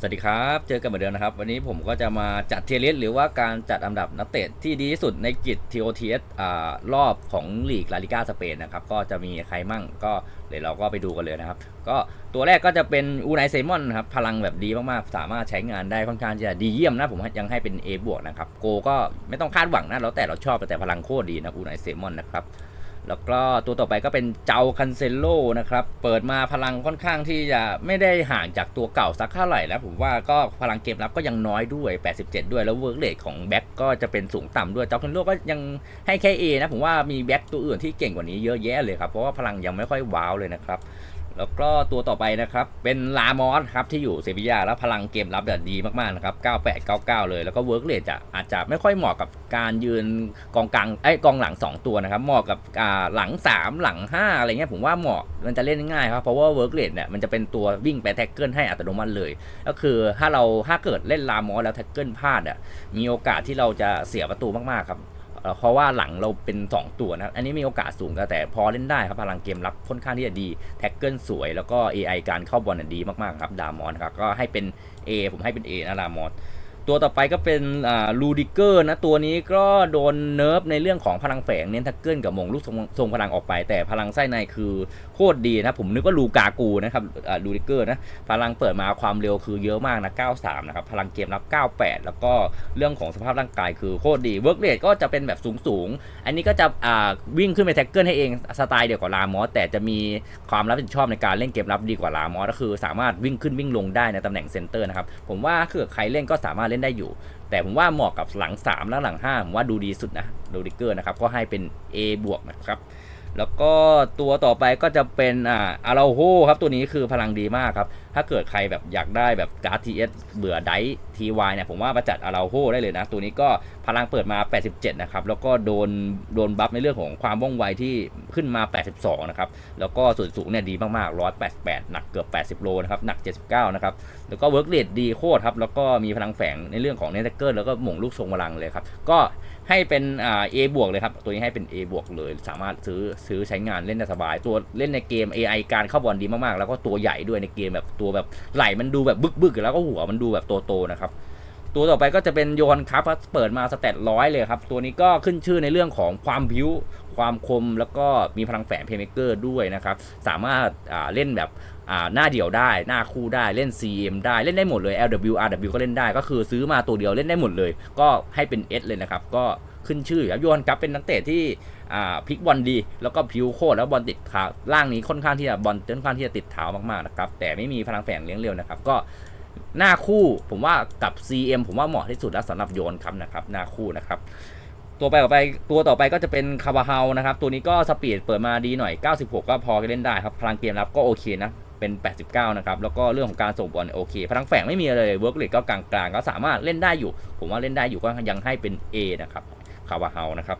สวัสดีครับ เจอกันเหมือนเดิมนะครับ วันนี้ผมก็จะมาจัดเทียร์ลิสหรือว่าการจัดอันดับนักเตะที่ดีที่สุดในกิจ TOTS อ่ารอบของลีกลาลิก้าสเปนนะครับ ก็จะมีใครมั่งก็เดี๋ยวเราก็ไปดูกันเลยนะครับ ก็ตัวแรกก็จะเป็นอูไนเซมอนครับ พลังแบบดีมากๆ สามารถใช้งานได้ค่อนข้างจะดีเยี่ยมนะ ผมยังให้เป็น A บวกนะครับ โกก็ไม่ต้องคาดหวังนะ แล้วแต่เราชอบแต่พลังโคตรดีนะอูไนเซมอนนะครับ แล้วก็ตัวต่อไปก็เป็นเจ้าคันเซโลนะครับ เปิดมาพลังค่อนข้างที่จะไม่ได้ห่างจากตัวเก่าสักเท่าไหร่แล้วผมว่าก็พลังเกมรับก็ยังน้อยด้วย 87 ด้วยแล้วเวิร์กเรทของแบ็กก็จะเป็นสูงต่ำด้วยเจ้าคันเซโลก็ยังให้แค่ A นะผมว่ามีแบ็กตัวอื่นที่เก่งกว่านี้เยอะแยะเลยครับเพราะว่าพลังยังไม่ค่อยว้าวเลยนะครับ แล้วก็ตัวต่อไปนะครับ เป็นลามอสครับ ที่อยู่เซบียาแล้วพลังเกมรับแบบดีมากๆนะครับ 98 99 เลยแล้วก็เวิร์กเรทจะอาจจะไม่ค่อยเหมาะกับการยืนกองกลางไอ้กองหลัง 2 ตัวนะครับ เหมาะกับอ่าหลัง 3 หลัง 5 อะไรเงี้ยผมว่าเหมาะมันจะเล่นง่ายครับ เพราะว่าเวิร์กเรทเนี่ยมันจะเป็นตัววิ่งไปแท็กเกิลให้อัตโนมัติเลย ก็คือถ้าเราถ้าเกิดเล่นลามอสแล้วแท็กเกิลพลาดอะมีโอกาสที่เราจะเสียประตูมากๆครับ เพราะว่าหลังเราเป็น 2 ตัวนะอันนี้มีโอกาสสูงแต่พอเล่นได้ครับพลังเกมรับค่อนข้างที่จะดีแท็กเกิลสวยแล้วก็ AI การเข้าบอลดีมากๆครับดามอนครับก็ให้เป็น A ผมให้เป็น A นะดามอน ตัวต่อไปก็เป็นลูดิเกอร์นะตัวนี้ก็โดนเนิร์ฟในเรื่องของพลังแฝงเน้นแท็กเกิลกับมงลูกทรงทรงพลังออกไป แต่พลังไส้ในคือโคตรดีนะผมนึกว่าลูกากูนะครับลูดิเกอร์นะพลังเปิดมาความเร็วคือเยอะมากนะ 93 นะครับ พลังเกมรับ 98 แล้วก็เรื่องของสภาพร่างกายคือโคตรดีเวิร์กเรทก็จะเป็นแบบสูงๆ อันนี้ก็จะวิ่งขึ้นไปแท็กเกิลให้เองสไตล์เดียวกับลามอสแต่จะมีความรับผิดชอบในการเล่นเกมรับดีกว่าลามอสก็คือสามารถวิ่งขึ้นวิ่งลงได้ในตำแหน่งเซนเตอร์นะครับผมว่าถ้าเกิดใครเล่นก็สามารถเล่นได้อยู่ แต่ผมว่าเหมาะกับหลัง 3 และหลัง 5 ผมว่าดูดีสุดนะโรดิเกอร์นะครับ ก็ให้เป็น A บวกนะครับ แล้วก็ตัวต่อไปก็จะเป็นอ่าอาราโฮครับตัวนี้คือพลังดีมากครับ ถ้าเกิดใครแบบอยากได้แบบการ์ดทีเอสเบื่อไดทีวเนี่ยผมว่ามาจัดอาราโฮได้เลยนะ ตัวนี้ก็พลังเปิดมา 87 นะครับ แล้วก็โดนโดนบัฟในเรื่องของความว่องไวที่ขึ้นมา 82 นะครับ แล้วก็ส่วนสูงเนี่ยดีมากๆ 188 หนักเกือบ 80 โลนะครับ หนัก 79 นะครับ แล้วก็เวิร์กเรทดีโคตรครับ แล้วก็มีพลังแฝงในเรื่องของเนตเกอร์แล้วก็หม่งลูกทรงพลังเลยครับ ก็ ให้เป็นอ่า A บวกเลยครับ ตัวนี้ให้เป็น A บวกเลย สามารถซื้อซื้อใช้งานเล่นได้สบาย ตัวเล่นในเกม AI การเข้าบอลดีมากๆ แล้วก็ตัวใหญ่ด้วยในเกมแบบตัวแบบไหลมันดูแบบบึกๆ แล้วก็หัวมันดูแบบโตๆนะครับ ตัวต่อไปก็จะเป็นโยนครับเปิดมาสเตตร้อยเลยครับ ตัวนี้ก็ขึ้นชื่อในเรื่องของความพิ้วความคมแล้วก็มีพลังแฝงเพย์เมเกอร์ด้วยนะครับ สามารถาเล่นแบบหน้าเดี่ยวได้ หน้าคู่ได้เล่น CM ได้เล่นได้หมดเลย LW RW ก็เล่นได้ก็คือซื้อมาตัวเดียวเล่นได้หมดเลย ก็ให้เป็น S เลยนะครับ ก็ขึ้นชื่อครับโยนครับเป็นนักเตะที่พลิกบอลดี แล้วก็พิวโคตรแล้วบอลติดเท้าล่างนี้ค่อนข้างที่จะบอลค่อนข้างที่จะติดเท้ามากๆนะครับแต่ไม่มีพลังแฝงเลี้ยงเร็วนะครับก็ หน้าคู่ผมว่ากับ CM ผมว่าเหมาะที่สุดแล้วสำหรับโยนครับนะครับหน้าคู่นะครับตัวไปต่อไปตัวต่อไปก็จะเป็นคาบาเฮานะครับ ตัวนี้ก็สปีดเปิดมาดีหน่อย 96 ก็พอเล่นได้ครับ พลังเกมรับก็โอเคนะ เป็น 89 นะครับ แล้วก็เรื่องของการส่งบอลโอเค พลังแฝงไม่มีเลยเวิร์กเลก็กลางๆ ก็สามารถเล่นได้อยู่ ผมว่าเล่นได้อยู่ก็ยังให้เป็น A นะครับคาบาเฮานะครับ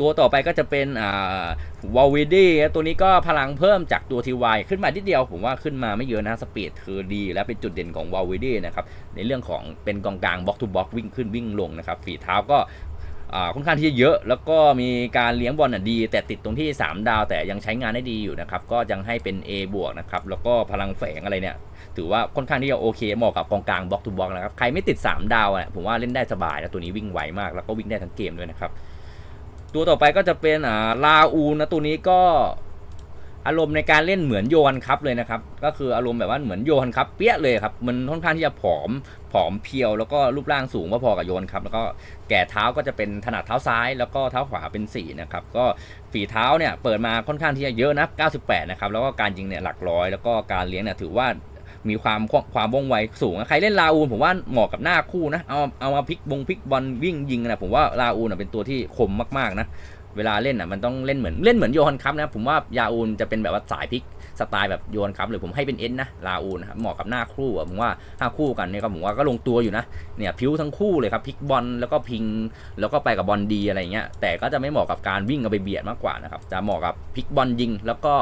ตัวต่อไปก็จะเป็นอ่าวอลวิดี้ตัวนี้ก็พลังเพิ่มจากตัวทีวายขึ้นมาทีเดียว ผมว่าขึ้นมาไม่เยอะนะสปีดคือดี และเป็นจุดเด่นของวอลวิดี้นะครับ ในเรื่องของเป็นกองกลางบล็อกทูบล็อกวิ่งขึ้นวิ่งลงนะครับฝีเท้าก็ค่อนข้างที่จะเยอะ แล้วก็มีการเลี้ยงบอลดี แต่ติดตรงที่ 3 ดาวแต่ยังใช้งานได้ดีอยู่นะครับ ก็ยังให้เป็น A บวกนะครับ แล้วก็พลังแฝงอะไรเนี่ย ถือว่าค่อนข้างที่จะโอเคเหมาะกับกองกลางบล็อกทูบล็อกนะครับ ใครไม่ติด 3 ดาวอะผมว่าเล่นได้สบายนะตัวนี้วิ่งไวมาก แล้วก็วิ่งได้ทั้งเกมด้วยนะครับ ตัวต่อไปก็จะเป็นอ่าลาอูนะตัวนี้ก็อารมณ์ในการเล่นเหมือนโยนครับเลยนะครับ ก็คืออารมณ์แบบว่าเหมือนโยนครับเปี้ยเลยครับ มันค่อนข้างที่จะผอมผอมเพียว แล้วก็รูปร่างสูงพอๆกับโยนครับ แล้วก็แก่เท้าก็จะเป็นถนัดเท้าซ้าย แล้วก็เท้าขวาเป็น4นะครับ ก็ฝีเท้าเนี่ยเปิดมาค่อนข้างที่จะเยอะนะ 98 นะครับ แล้วก็การยิงเนี่ยหลักร้อย แล้วก็การเลี้ยงเนี่ยถือว่า มีความความว่องไวสูงใครเล่นลาอูนผมว่าเหมาะกับหน้าคู่นะเอาเอามาพลิกบงพลิกบอลวิ่งยิงนะผมว่าลาอูนเป็นตัวที่คมมากๆนะ เวลาเล่นอะมันต้องเล่นเหมือนเล่นเหมือนโยฮันคัพนะผมว่ายาอูนจะเป็นแบบว่าสายพลิกสไตล์แบบโยนคัพเลยผมให้เป็นเอ็นนะลาอูนนะครับเหมาะกับหน้าคู่อะผมว่าถ้าคู่กันเนี่ยก็ผมว่าก็ลงตัวอยู่นะเนี่ยผิวทั้งคู่เลยครับพลิกบอลแล้วก็พิง แล้วก็ไปกับบอลดีอะไรเงี้ยแต่ก็จะไม่เหมาะกับการวิ่งเอาไปเบียดมากกว่านะครับจะเหมาะกับพลิกบอลยิง แล้วก็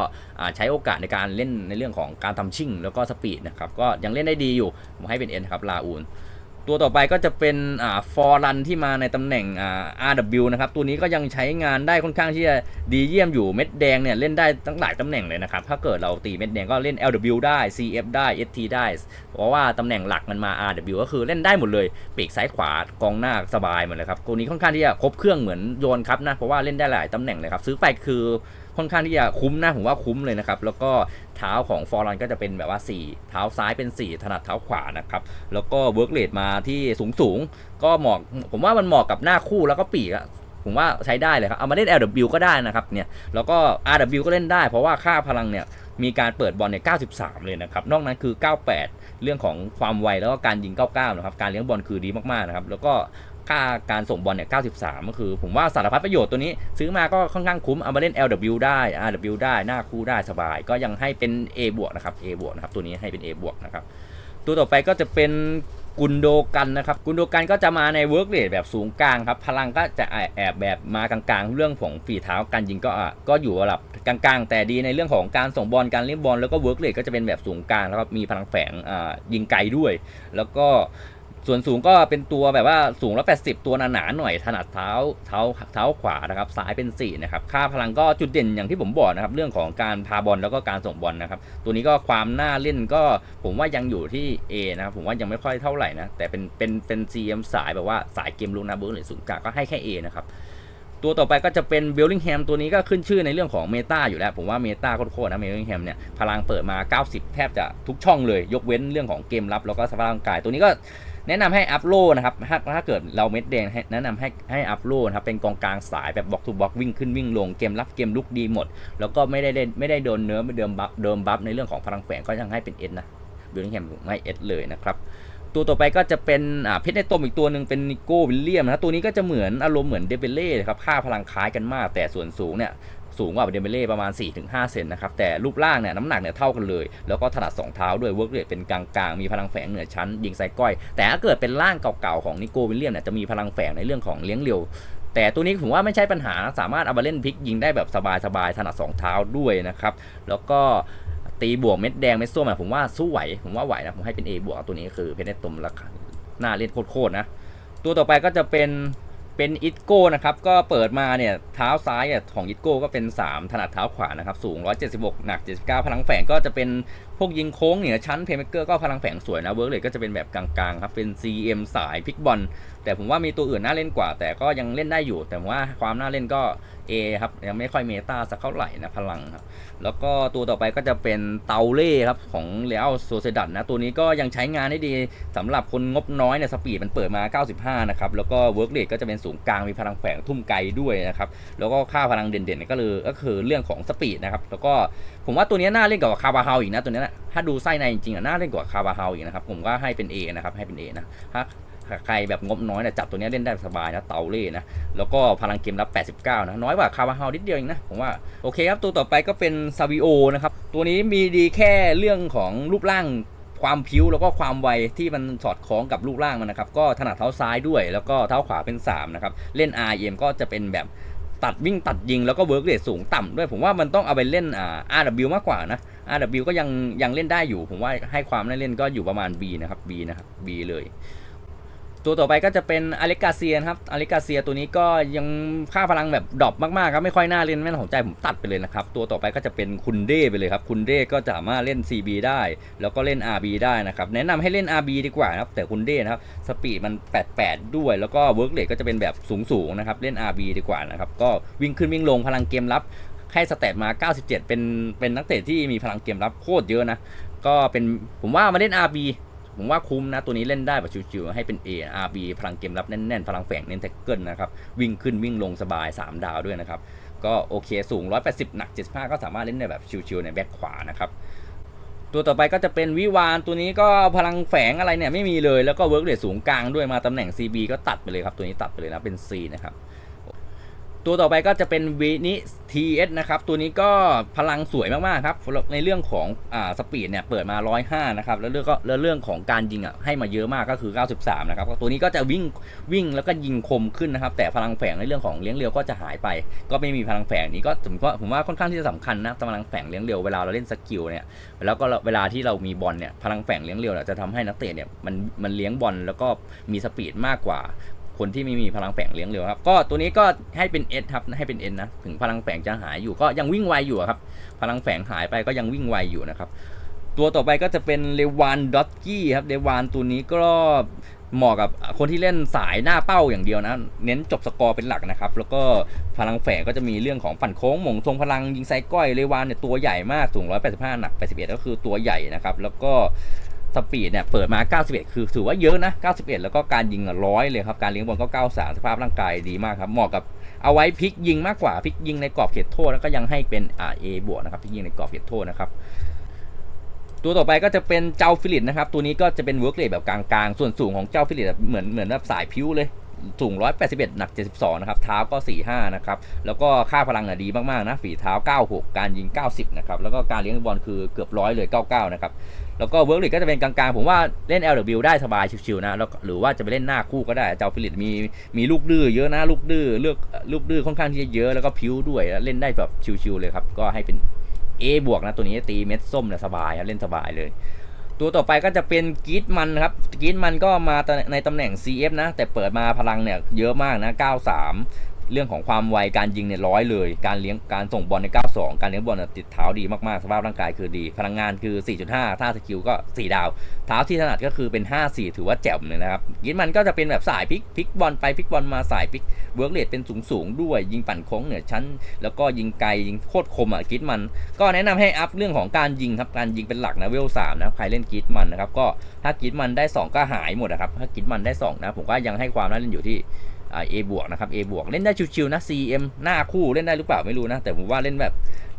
ใช้โอกาสในการเล่นในเรื่องของการทำชิ่ง แล้วก็สปีดนะครับก็ยังเล่นได้ดีอยู่ผมให้เป็นเอ็นครับลาอูน ตัวต่อไปก็จะเป็นอ่าฟอร์รันที่มาในตำแหน่งอ่า RW นะครับ ตัวนี้ก็ยังใช้งานได้ค่อนข้างที่จะดีเยี่ยมอยู่เม็ดแดงเนี่ยเล่นได้ตั้งหลายตำแหน่งเลยนะครับ ถ้าเกิดเราตีเม็ดแดงก็เล่น LW ได้ CF ได้ ST ได้ เพราะว่าตำแหน่งหลักมันมา RW ก็คือเล่นได้หมดเลย ปีกซ้ายขวากองหน้าสบายหมดเลยครับ ตัวนี้ค่อนข้างที่จะครบเครื่องเหมือนโยนครับนะ เพราะว่าเล่นได้หลายตำแหน่งเลยครับ ซื้อไปคือ ค่อนข้างที่จะคุ้มนะผมว่าคุ้มเลยนะครับ แล้วก็เท้าของฟอร์รันก็จะเป็นแบบว่า 4 เท้าซ้ายเป็น 4 ถนัดเท้าขวานะครับ แล้วก็เวิร์กเรทมาที่สูงสูงก็เหมาะผมว่ามันเหมาะกับหน้าคู่แล้วก็ปีกอะผมว่าใช้ได้เลยครับ เอามาเล่น LW ก็ได้นะครับเนี่ยแล้วก็ RW ก็เล่นได้ เพราะว่าค่าพลังเนี่ยมีการเปิดบอลเนี่ย 93 เลยนะครับ นอกนั้นคือ 98 เรื่องของความไวแล้วก็การยิง 99 นะครับ การเลี้ยงบอลคือดีมาก ๆ นะครับ แล้วก็ ค่าการส่งบอลเนี่ย 93 ก็คือ ผมว่าสารพัดประโยชน์ตัวนี้ ซื้อมาก็ค่อนข้างคุ้ม เอามาเล่น LW ได้ RW ได้ หน้าคู่ได้สบาย ก็ยังให้เป็น A บวกนะครับ A บวกนะครับ ตัวนี้ให้เป็น A บวกนะครับ ตัวต่อไปก็จะเป็นกุนโดกันนะครับ กุนโดกันก็จะมาในเวิร์กเรทแบบสูงกลางครับ พลังก็จะแอบแบบมากลางๆ เรื่องของฝีเท้าการยิงก็อะก็อยู่ระดับกลางๆ แต่ดีในเรื่องของการส่งบอลการเล่นบอลแล้วก็เวิร์กเรทก็จะเป็นแบบสูงกลางแล้วก็มีพลังแฝงอ่ายิงไกลด้วย แล้วก็ ส่วนสูงก็เป็นตัวแบบว่าสูงแล้ว80ตัวหนาๆหน่อยถนัดเท้าเท้าเท้าขวานะครับซ้ายเป็น4นะครับค่าพลังก็จุดเด่นอย่างที่ผมบอกนะครับเรื่องของการพาบอลแล้วก็การส่งบอลนะครับตัวนี้ก็ความน่าเล่นก็ผมว่ายังอยู่ที่ A นะครับผมว่ายังไม่ค่อยเท่าไหร่นะแต่เป็นเป็นเป็น CM สายแบบว่าสายเกมลุกนะเบิร์หรือสูงกาก็ให้แค่ A นะครับตัวต่อไปก็จะเป็นเบลลิงแฮมตัวนี้ก็ขึ้นชื่อในเรื่องของเมตาอยู่แล้ว ผมว่าเมตาโคตรๆนะเบลลิงแฮมเนี่ยพลังเปิดมา 90 แทบจะทุกช่องเลย ยกเว้นเรื่องของเกมรับแล้วก็สภาพร่างกายตัวนี้ก็ แนะนำให้อัพโลนะครับถ้าถ้าเกิดเราเม็ดแดงแนะนำให้ให้อัพโหลดครับเป็นกองกลางสายแบบบล็อกทูบล็อกวิ่งขึ้นวิ่งลงเกมรับเกมลุกดีหมด แล้วก็ไม่ได้เล่นไม่ได้โดนเนื้อไม่เดิมบัฟเดิมบัฟในเรื่องของพลังแฝงก็ยังให้เป็นเอ็นนะเบลลิงแฮมให้เอ็ดเลยนะครับตัวต่อไปก็จะเป็นอ่าเพชรในตมอีกตัวหนึ่งเป็นนิโก้วิลเลียมนะตัวนี้ก็จะเหมือนอารมณ์เหมือนเดเบเล่ครับค่าพลังคล้ายกันมาก แต่ส่วนสูงเนี่ย สูงกว่าเดเบเล่ประมาณ 4-5 เซนนะครับ แต่รูปร่างเนี่ยน้ำหนักเนี่ยเท่ากันเลย แล้วก็ถนัด2เท้าด้วยเวิร์กเรทเป็นกลางๆ มีพลังแฝงเหนือชั้น ยิงไซก้อย แต่ถ้าเกิดเป็นร่างเก่าๆ ของนิโก้วิลเลียมเนี่ยจะมีพลังแฝงในเรื่องของเลี้ยงเร็วแต่ตัวนี้ผมว่าไม่ใช่ปัญหาสามารถเอามาเล่นพลิกยิงได้แบบสบายๆถนัดสองเท้าด้วยนะครับ แล้วก็ตีบวกเม็ดแดงเม็ดส้มผมว่าสู้ไหว ผมว่าไหวนะ ผมให้เป็น A บวกตัวนี้คือเพชรเนตตมราคาหน้าเล่นโคตรๆนะ ตัวต่อไปก็จะเป็น เป็นอิตโก้นะครับ ก็เปิดมาเนี่ยเท้าซ้ายอะของอิตโก้ก็เป็น 3 ถนัดเท้าขวานะครับ สูง 176 หนัก 79 พลังแฝงก็จะเป็น พวกยิงโค้งเหนือชั้นเพย์เมเกอร์ก็พลังแฝงสวยนะเวิร์กเลยก็จะเป็นแบบกลางๆครับ เป็น CM สายพลิกบอลแต่ผมว่ามีตัวอื่นน่าเล่นกว่า แต่ก็ยังเล่นได้อยู่ แต่ว่าความน่าเล่นก็ A ครับยังไม่ค่อยเมตาสักเท่าไหร่นะพลังครับแล้วก็ตัวต่อไปก็จะเป็นเตาเล่ครับของเรอัลโซเซดัตนะตัวนี้ก็ยังใช้งานได้ดีสำหรับคนงบน้อยเนี่ยสปีดมันเปิดมา 95 นะครับ แล้วก็เวิร์กเรทก็จะเป็นสูงกลางมีพลังแฝงทุ่มไกลด้วยนะครับ แล้วก็ค่าพลังเด่นๆก็เลยก็คือเรื่องของสปีดนะครับแล้วก็ผมว่าตัวนี้น่าเล่นกว่าคาบาฮาอีกนะตัวนี้นะถ้าดูไส้ในจริงๆอะน่าเล่นกว่าคาบาเฮาอีกนะครับ ผมก็ให้เป็น A นะครับ ให้เป็น A นะถ้าใครแบบงบน้อยเนี่ยจับตัวนี้เล่นได้สบายนะเตาเล่นะ แล้วก็พลังเกมรับ 89 นะ น้อยกว่าคาร์บาเฮานิดเดียวเองนะ ผมว่า โอเคครับ ตัวต่อไปก็เป็นซาวิโอนะครับ ตัวนี้มีดีแค่เรื่องของรูปร่างความผิวแล้วก็ความไวที่มันสอดคล้องกับรูปร่างมันนะครับ ก็ถนัดเท้าซ้ายด้วย แล้วก็เท้าขวาเป็น 3 นะครับ เล่น RM ก็จะเป็นแบบ ตัดวิ่งตัดยิงแล้วก็เวิร์กเรทสูงต่ำด้วย ผมว่ามันต้องเอาไปเล่นอ่า RW มากกว่านะ RW ก็ยังยังเล่นได้อยู่ ผมว่าให้ความน่าเล่นก็อยู่ประมาณ B นะครับ B นะครับ B เลย ตัวต่อไปก็จะเป็นอเล็กกาเซียนครับอเล็กกาเซียตัวนี้ก็ยังค่าพลังแบบดรอปมากๆครับไม่ค่อยน่าเล่นไม่น่าสนใจผมตัดไปเลยนะครับ ตัวต่อไปก็จะเป็นคุณเด้ไปเลยครับ คุณเด้ก็สามารถเล่น CB ได้ แล้วก็เล่น RB ได้นะครับ แนะนำให้เล่น RB ดีกว่านะครับ แต่คุณเด้นะครับสปีดมัน 88 ด้วย แล้วก็เวิร์กเรทก็จะเป็นแบบสูงๆนะครับเล่น RB ดีกว่านะครับก็วิ่งขึ้นวิ่งลงพลังเกมรับให้สเตตมา 97 เป็นเป็นนักเตะที่มีพลังเกมรับโคตรเยอะนะก็เป็นผมว่ามาเล่น RB ผมว่าคุ้มนะ ตัวนี้เล่นได้แบบชิวๆให้เป็น A RB พลังเกมรับแน่นๆ พลังแฝงเน้นแท็กเกิลนะครับ วิ่งขึ้นวิ่งลงสบาย 3 ดาวด้วยนะครับ ก็โอเคสูง 180 หนัก 75 ก็สามารถเล่นได้แบบชิวๆในแบ็คขวานะครับตัวต่อไปก็จะเป็นวิวานตัวนี้ก็พลังแฝงอะไรเนี่ยไม่มีเลยแล้วก็เวิร์กเรทสูงกลางด้วยมาตำแหน่ง CB ก็ตัดไปเลยครับ ตัวนี้ตัดไปเลยนะเป็น C นะครับ ตัวต่อไปก็จะเป็นวินิทีเอสนะครับ ตัวนี้ก็พลังสวยมากๆครับ ในเรื่องของอ่าสปีดเนี่ยเปิดมา 105 นะครับ แล้วเรื่องก็แล้วเรื่องของการยิงอะให้มาเยอะมากก็คือ 93 นะครับ ตัวนี้ก็จะวิ่งวิ่งแล้วก็ยิงคมขึ้นนะครับ แต่พลังแฝงในเรื่องของเลี้ยงเร็วก็จะหายไป ก็ไม่มีพลังแฝงนี้ก็ผมก็ผมว่าค่อนข้างที่จะสำคัญนะพลังแฝงเลี้ยงเร็วเวลาเราเล่นสกิลเนี่ย แล้วก็เวลาที่เรามีบอลเนี่ยพลังแฝงเลี้ยงเร็วเนี่ยจะทำให้นักเตะเนี่ยมันมันเลี้ยงบอลแล้วก็มีสปีดมากกว่า คนที่ไม่มีพลังแฝงเลี้ยงเร็วครับ ก็ตัวนี้ก็ให้เป็น S ครับให้เป็น N นะถึงพลังแฝงจะหายอยู่ก็ยังวิ่งไวอยู่ครับ พลังแฝงหายไปก็ยังวิ่งไวอยู่นะครับ ตัวต่อไปก็จะเป็นเลวานดอตกี้ครับเลวานตัวนี้ก็เหมาะกับคนที่เล่นสายหน้าเป้าอย่างเดียวนะ เน้นจบสกอร์เป็นหลักนะครับ แล้วก็พลังแฝงก็จะมีเรื่องของปั่นโค้งหม่งทรงพลังยิงไซก้อยเลวานเนี่ยตัวใหญ่มากสูง 185 หนัก 81 ก็คือตัวใหญ่นะครับ แล้วก็ สปีดเนี่ยเปิดมา 91 คือถือว่าเยอะนะ 91 แล้วก็การยิงร้อยเลยครับ การเลี้ยงบอลก็ 93 สภาพร่างกายดีมากครับ เหมาะกับเอาไว้พลิกยิงมากกว่าพลิกยิงในกรอบเขตโทษแล้วก็ยังให้เป็นอ่า A บวกนะครับพลิกยิงในกรอบเขตโทษนะครับตัวต่อไปก็จะเป็นเจ้าฟิลิปนะครับ ตัวนี้ก็จะเป็นเวิร์กเรทแบบกลางๆ ส่วนสูงของเจ้าฟิลิปเหมือนเหมือนแบบสายพิ้วเลย สูง 181 หนัก 72 นะครับ เท้าก็ 45 นะครับ แล้วก็ค่าพลังน่ะดีมาก ๆ นะ ฝีเท้า 96 การยิง 90 นะครับ แล้วก็การเลี้ยงบอลคือเกือบร้อยเลย 99 นะครับ แล้วก็เวิร์กเรทก็จะเป็นกลางๆ ผมว่าเล่น LW ได้สบายชิวๆนะแล้วหรือว่าจะไปเล่นหน้าคู่ก็ได้เจ้าฟิลิปมีมีลูกดื้อเยอะนะลูกดื้อเลือกลูกดื้อค่อนข้างที่จะเยอะแล้วก็พิ้วด้วยเล่นได้แบบชิวๆเลยครับก็ให้เป็น A บวกนะตัวนี้ตีเม็ดส้มเนี่ยสบายครับเล่นสบายเลย ตัวต่อไปก็จะเป็นกีดมันครับกีดมันก็มาในตำแหน่ง CF นะ แต่เปิดมาพลังเนี่ยเยอะมากนะ 93 เรื่องของความไวการยิงเนี่ยร้อยเลย การเลี้ยงการส่งบอลใน 92 การเลี้ยงบอลติดเท้าดีมากๆสภาพร่างกายคือดี พลังงานคือ 4.5 ท่าสกิลก็ 4 ดาว เท้าที่ถนัดก็คือเป็น 5-4 ถือว่าแจ่มเลยนะครับกีดมันก็จะเป็นแบบสายพลิกพลิกบอลไปพลิกบอลมาสายพลิกเวิร์กเรทเป็นสูงๆด้วย ยิงปั่นโค้งเหนือชั้น แล้วก็ยิงไกลยิงโคตรคมอะกีดมัน ก็แนะนำให้อัพเรื่องของการยิงครับการยิงเป็นหลักนะเวลสามนะใครเล่นกีดมันนะครับก็ถ้ากีดมันได้ 2 ก็หายหมดนะครับถ้ากีดมันได้2นะผมก็ยังให้ความน่าเล่นอยู่ที่ เอบวกนะครับ A บวกเล่นได้ชิวๆนะ CM หน้าคู่เล่นได้หรือเปล่าไม่รู้นะ แต่ผมว่าเล่นแบบ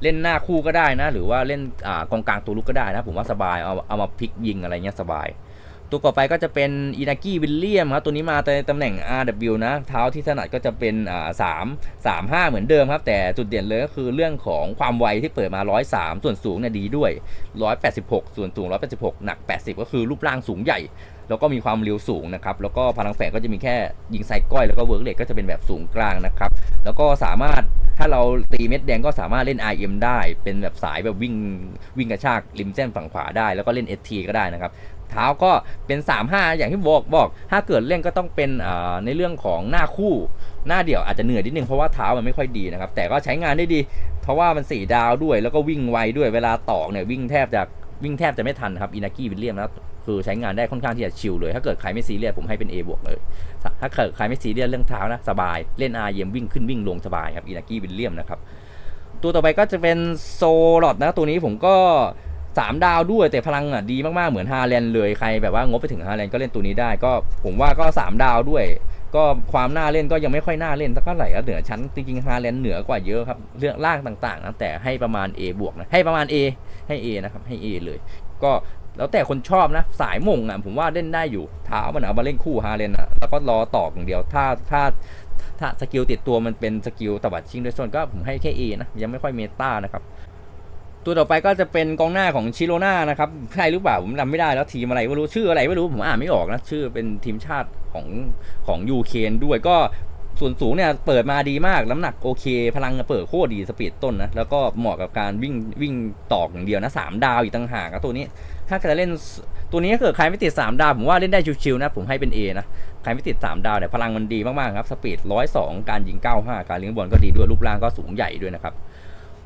เล่นหน้าคู่ก็ได้นะ หรือว่าเล่นกองกลางตัวลุกก็ได้นะ ผมว่าสบายเอาเอามาพลิกยิงอะไรเงี้ยสบาย ตัวต่อไปก็จะเป็นอินากิวิลเลียมครับตัวนี้มาในตำแหน่ง RW นะ เท้าที่ถนัดก็จะเป็นอ่าสามสามห้าเหมือนเดิมครับ แต่จุดเด่นเลยก็คือเรื่องของความไวที่เปิดมา 103 ส่วนสูงเนี่ยดีด้วย 186 ส่วนสูง 186 หนัก 80 ก็คือรูปร่างสูงใหญ่ แล้วก็มีความเร็วสูงนะครับ แล้วก็พลังแฝงก็จะมีแค่ยิงไซก้อย แล้วก็เวิร์กเลทก็จะเป็นแบบสูงกลางนะครับ แล้วก็สามารถถ้าเราตีเม็ดแดงก็สามารถเล่น IM ได้ เป็นแบบสายแบบวิ่งวิ่งกระชากริมเส้นฝั่งขวาได้ แล้วก็เล่น ST ก็ได้นะครับ เท้าก็เป็น 3-5 อย่างที่บอกบอก ถ้าเกิดเล่นก็ต้องเป็นในเรื่องของหน้าคู่หน้าเดี่ยวอาจจะเหนื่อยนิดนึงเพราะว่าเท้ามันไม่ค่อยดีนะครับ แต่ก็ใช้งานได้ดี เพราะว่ามัน4ดาวด้วย แล้วก็วิ่งไวด้วยเวลาตอกเนี่ยวิ่งแทบจะวิ่งแทบจะไม่ทันครับอินากิวิลเลียมนะ คือใช้งานได้ค่อนข้างที่จะชิลเลย ถ้าเกิดใครไม่ซีเรียสผมให้เป็น A บวกเลย ถ้าเกิดใครไม่ซีเรียสเรื่องเท้านะสบาย เล่น R เยมวิ่งขึ้นวิ่งลงสบายครับอินากิวิลเลียมนะครับ ตัวต่อไปก็จะเป็นโซลอดนะ ตัวนี้ผมก็3ดาวด้วยแต่พลังอะดีมากๆ เหมือนฮาแลนด์เลยใครแบบว่างบไปถึงฮาแลนด์ก็เล่นตัวนี้ได้ก็ผมว่าก็ 3 ดาวด้วย ก็ความน่าเล่นก็ยังไม่ค่อยน่าเล่นสักเท่าไหร่ก็เหนือชั้นจริงๆฮาแลนด์เหนือกว่าเยอะครับเรื่องล่างต่างๆนะแต่ให้ประมาณ A บวกนะให้ประมาณ A ให้ A นะครับให้ A เลย ก็ แล้วแต่คนชอบนะ สายมงอะผมว่าเล่นได้อยู่เท้ามันเอามาเล่นคู่ฮาเลนอะแล้วก็รอตอกอย่างเดียว ถ้าถ้าถ้าสกิลติดตัวมันเป็นสกิลตวัดชิงด้วยส่วนก็ผมให้แค่ A นะยังไม่ค่อยเมตานะครับตัวต่อไปก็จะเป็นกองหน้าของชิโรนานะครับใช่หรือเปล่าผมจำไม่ได้แล้วทีมอะไรไม่รู้ชื่ออะไรไม่รู้ผมอ่านไม่ออกนะชื่อเป็นทีมชาติของของยูเคนด้วยก็ส่วนสูงเนี่ยเปิดมาดีมากน้ำหนักโอเค พลังเปิดโคตรดีสปีดต้นนะแล้วก็เหมาะกับการวิ่งวิ่งตอกอย่างเดียวนะสามดาวอีกต่างหากตัวนี้ ถ้าจะเล่นตัวนี้ถ้าเกิดใครไม่ติด 3 ดาว ผมว่าเล่นได้ชิวๆนะ ผมให้เป็น A นะ ใครไม่ติด 3 ดาวเนี่ยพลังมันดีมากๆครับสปีด102 การยิง 95 การเลี้ยงบอลก็ดีด้วยรูปร่างก็สูงใหญ่ด้วยนะครับ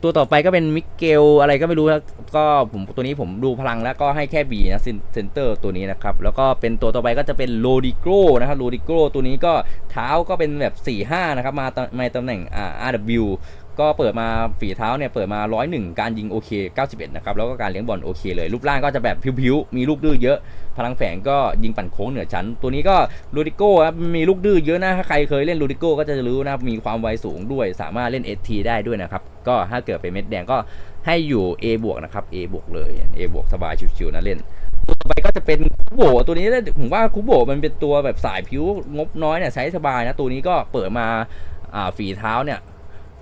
ตัวต่อไปก็เป็นมิเกลอะไรก็ไม่รู้นะก็ผมตัวนี้ผมดูพลังแล้วก็ให้แค่ B นะเซนเตอร์ตัวนี้นะครับ แล้วก็เป็นตัวต่อไปก็จะเป็นโรดิโกนะครับโรดิโกตัวนี้ก็เท้าก็เป็นแบบ 4-5 นะครับมาในตำแหน่ง RW ก็เปิดมาฝีเท้าเนี่ยเปิดมา 101 การยิงโอเค 91 นะครับ แล้วก็การเลี้ยงบอลโอเคเลย รูปร่างก็จะแบบพิ้วๆ มีลูกดื้อเยอะ พลังแฝงก็ยิงปั่นโค้งเหนือชั้น ตัวนี้ก็ลูดิโก้ครับมีลูกดื้อเยอะนะ ถ้าใครเคยเล่นลูดิโก้ก็จะรู้นะ มีความไวสูงด้วย สามารถเล่น ST ได้ด้วยนะครับ ก็ถ้าเกิดเป็นเม็ดแดงก็ให้อยู่ A บวกนะครับ A บวกเลย A บวกสบายชิวๆนะเล่นตัวต่อไปก็จะเป็นคุโบตัวนี้ผมว่าคุโบมันเป็นตัวแบบสายผิวงบน้อยเนี่ยใช้สบายนะตัวนี้ก็เปิดมาฝีเท้าเนี่ย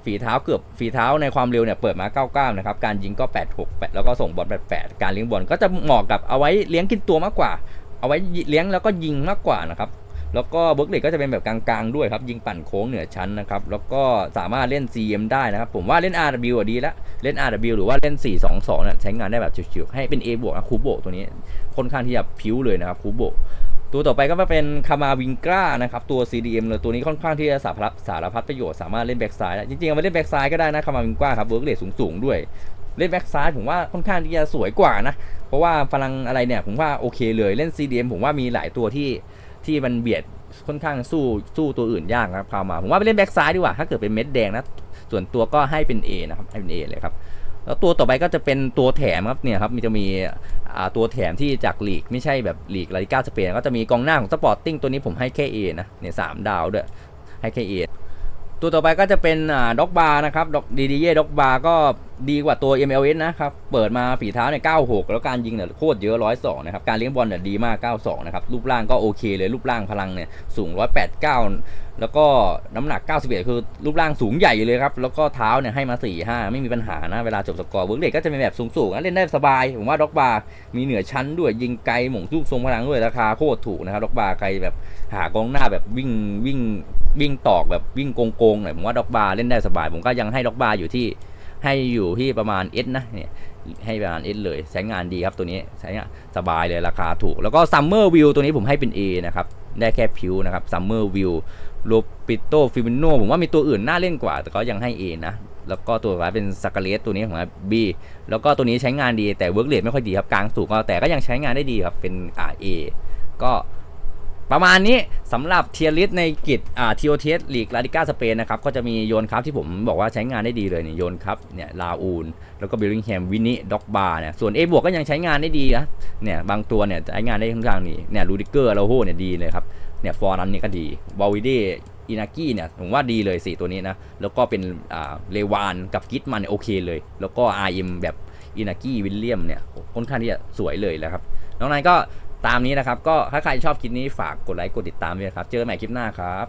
ฝีเท้าเกือบฝีเท้าในความเร็วเนี่ยเปิดมา 99 นะครับ การยิงก็ 86 8 แล้วก็ส่งบอล 88 การเลี้ยงบอลก็จะเหมาะกับเอาไว้เลี้ยงกินตัวมากกว่า เอาไว้เลี้ยงแล้วก็ยิงมากกว่านะครับ แล้วก็เบิร์กเลกก็จะเป็นแบบกลางๆด้วยครับ ยิงปั่นโค้งเหนือชั้นนะครับ แล้วก็สามารถเล่น CM ได้นะครับ ผมว่าเล่น RW ดีละเล่น RW หรือว่าเล่น 422เนี่ยใช้งานได้แบบชิวๆให้เป็น A บวกนะคูโบตัวนี้ค่อนข้างที่จะพิ้วเลยนะครับคูโบ ตัวต่อไปก็มาเป็นคามาวิงกรานะครับตัว CDM เลยตัวนี้ค่อนข้างที่จะสารพัดสารพัดประโยชน์สามารถเล่นแบ็กซ้ายได้จริงๆเอามาเล่นแบ็กซ้ายก็ได้นะคามาวิงกราครับเวิร์กเลทสูงๆด้วยเล่นแบ็กซ้ายผมว่าค่อนข้างที่จะสวยกว่านะ เพราะว่าพลังอะไรเนี่ยผมว่าโอเคเลยเล่น CDM ผมว่ามีหลายตัวที่ที่มันเบียดค่อนข้างสู้สู้ตัวอื่นยากนะครับคามาผมว่าไปเล่นแบ็กซ้ายดีกว่าถ้าเกิดเป็นเม็ดแดงนะส่วนตัวก็ให้เป็น A นะครับให้เป็น A เลยครับ แล้วตัวต่อไปก็จะเป็นตัวแถมครับเนี่ยครับมีจะมีตัวแถมที่จากลีกไม่ใช่แบบลีกลาลิก้าสเปนก็จะมีกองหน้าของสปอร์ติ้งตัวนี้ผมให้แค่ A นะเนี่ยสามดาวด้วยให้แค่ A ตัวต่อไปก็จะเป็นด็อกบาร์นะครับด็อกดีดีเย่ด็อกบาร์ก็ดีกว่าตัว MLS นะครับ เปิดมาฝีเท้าเนี่ย96 แล้วการยิงเนี่ยโคตรเยอะ 102 นะครับ การเลี้ยงบอลเนี่ยดีมาก 92 นะครับ รูปร่างก็โอเคเลย รูปร่างพลังเนี่ยสูง 189 แล้วก็น้ำหนัก 91 คือรูปร่างสูงใหญ่เลยครับ แล้วก็เท้าเนี่ยให้มา 4-5 ไม่มีปัญหานะ เวลาจบสกอร์เวิร์กเด็กก็จะเป็นแบบสูงๆนะเล่นได้สบาย ผมว่าด็อกบาร์มีเหนือชั้นด้วยยิงไกลหม่งลูกทรงพลังด้วยราคาโคตรถูกนะครับด็อกบาร์ใครแบบหากองหน้าแบบวิ่งวิ่งวิ่งตอกแบบวิ่งโกงๆหน่อยผมว่าด็อกบาร์เล่นได้สบาย ผมก็ยังให้ด็อกบาร์อยู่ที่ให้อยู่ที่ประมาณ S นะเนี่ยให้ประมาณ S เลยใช้งานดีครับตัวนี้ใช้งานสบายเลยราคาถูก แล้วก็ซัมเมอร์วิวตัวนี้ผมให้เป็น A นะครับได้แค่พิวนะครับซัมเมอร์วิว โรปิโตฟิมิโนผมว่ามีตัวอื่นน่าเล่นกว่า แต่ก็ยังให้ A นะ แล้วก็ตัวร้ายเป็นสกาเลสตัวนี้ของ B แล้วก็ตัวนี้ใช้งานดีแต่เวิร์กเรทไม่ค่อยดีครับกลางสูงก็แต่ก็ยังใช้งานได้ดีครับเป็น R A ก็ประมาณนี้สำหรับเทียริสในกิจอ่าทีโอเทสลีกลาดิก้าสเปนนะครับก็จะมีโยนครับที่ผมบอกว่าใช้งานได้ดีเลยเนี่ยโยนครับเนี่ยลาอูน แล้วก็บิลลิงแฮมวินิด็อกบาร์เนี่ยส่วน A บวกก็ยังใช้งานได้ดีนะเนี่ยบางตัวเนี่ยใช้งานได้ค่อนข้างดีเนี่ยลูดิเกอร์เราโหเนี่ยดีเลยครับ เนี่ยฟอร์นั้นนี่ก็ดีวาวิเดอินากี้เนี่ยผมว่าดีเลยสี่ตัวนี้นะ แล้วก็เป็นอ่าเลวานกับกิตมันโอเคเลย แล้วก็ RM แบบอินากี้วิลเลียมเนี่ยค่อนข้างที่จะสวยเลยแล้วครับ น้องนายก็ตามนี้นะครับ ก็ถ้าใครชอบคลิปนี้ฝากกดไลค์กดติดตามด้วยครับ เจอกันใหม่คลิปหน้าครับ